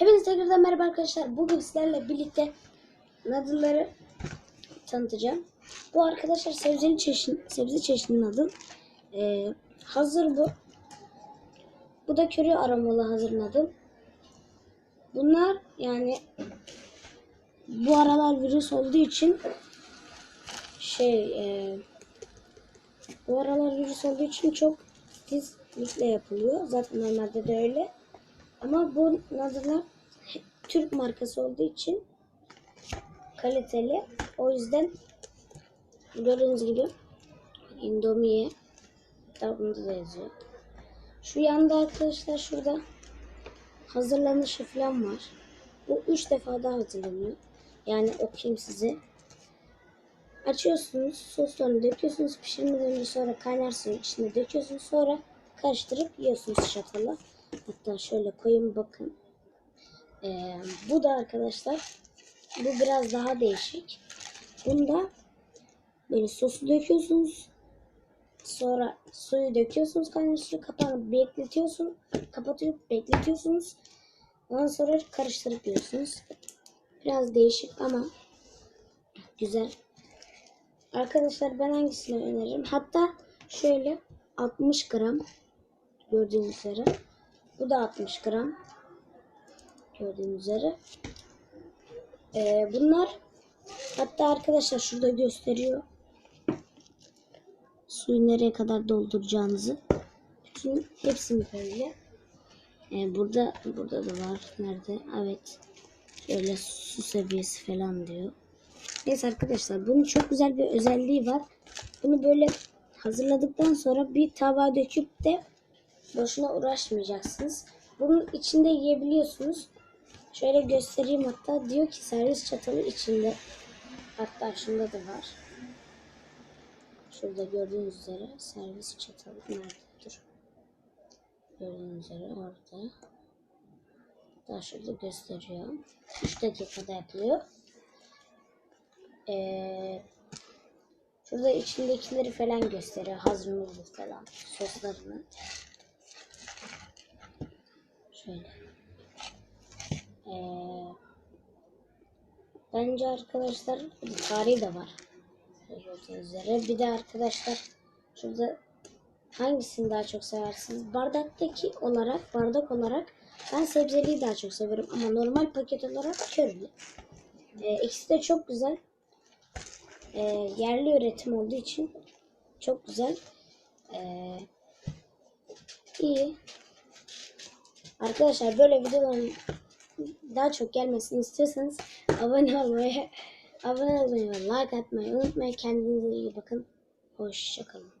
Hepinize tekrardan merhaba arkadaşlar. Bugün sizlerle birlikte nadılları tanıtacağım. Bu arkadaşlar sebzeli çeşit, sebze çeşidinin adı. Ee, hazır bu. Bu da köri aromalı hazır nadıl. Bunlar yani bu aralar virüs olduğu için şey e, bu aralar virüs olduğu için çok titizlikle yapılıyor. Zaten normalde de öyle. Ama bu nadıllar Türk markası olduğu için kaliteli. O yüzden gördüğünüz gibi Indomie kitabında da yazıyor. Şu yanda arkadaşlar şurada hazırlanışı falan var. Bu üç defa daha hazırlanıyor. Yani okuyayım size. Açıyorsunuz, soslarını döküyorsunuz. Pişirmeden önce sonra kaynar suyun içine döküyorsunuz. Sonra karıştırıp yiyorsunuz çatalla. Hatta şöyle koyayım bakın. Ee, bu da arkadaşlar bu biraz daha değişik. Bunda böyle sosu döküyorsunuz. Sonra suyu döküyorsunuz kaynar suyu kapağını bekletiyorsun. Kapatıp bekletiyorsunuz. Ondan sonra karıştırıp yiyorsunuz. Biraz değişik ama güzel. Arkadaşlar ben hangisini öneririm? Hatta şöyle 60 gram gördüğünüz üzere. Bu da 60 gram. Gördüğünüz üzere. Ee, bunlar hatta arkadaşlar şurada gösteriyor. Suyu nereye kadar dolduracağınızı. Bütün hepsini böyle. Ee, burada burada da var. Nerede? Evet. Şöyle su seviyesi falan diyor. Neyse arkadaşlar bunun çok güzel bir özelliği var. Bunu böyle hazırladıktan sonra bir tabağa döküp de boşuna uğraşmayacaksınız. Bunun içinde yiyebiliyorsunuz. Şöyle göstereyim hatta diyor ki servis çatalı içinde. Hatta şunda da var. Şurada gördüğünüz üzere servis çatalı nerede? Dur. Gördüğünüz üzere orada. Daha şurada gösteriyor. 3 dakikada yapılıyor. Ee, şurada içindekileri falan gösteriyor. Noodle falan. Soslarını. Şöyle. Ee, bence arkadaşlar tarihi de var. Üzere. Bir de arkadaşlar şurada hangisini daha çok seversiniz? Bardaktaki olarak, bardak olarak ben sebzeliyi daha çok severim ama normal paket olarak körülü. Ee, ikisi de çok güzel. Ee, yerli üretim olduğu için çok güzel. Ee, iyi. Arkadaşlar böyle videoların daha çok gelmesini istiyorsanız abone olmayı, abone olmayı ve like atmayı unutmayın. Kendinize iyi bakın. Hoşçakalın.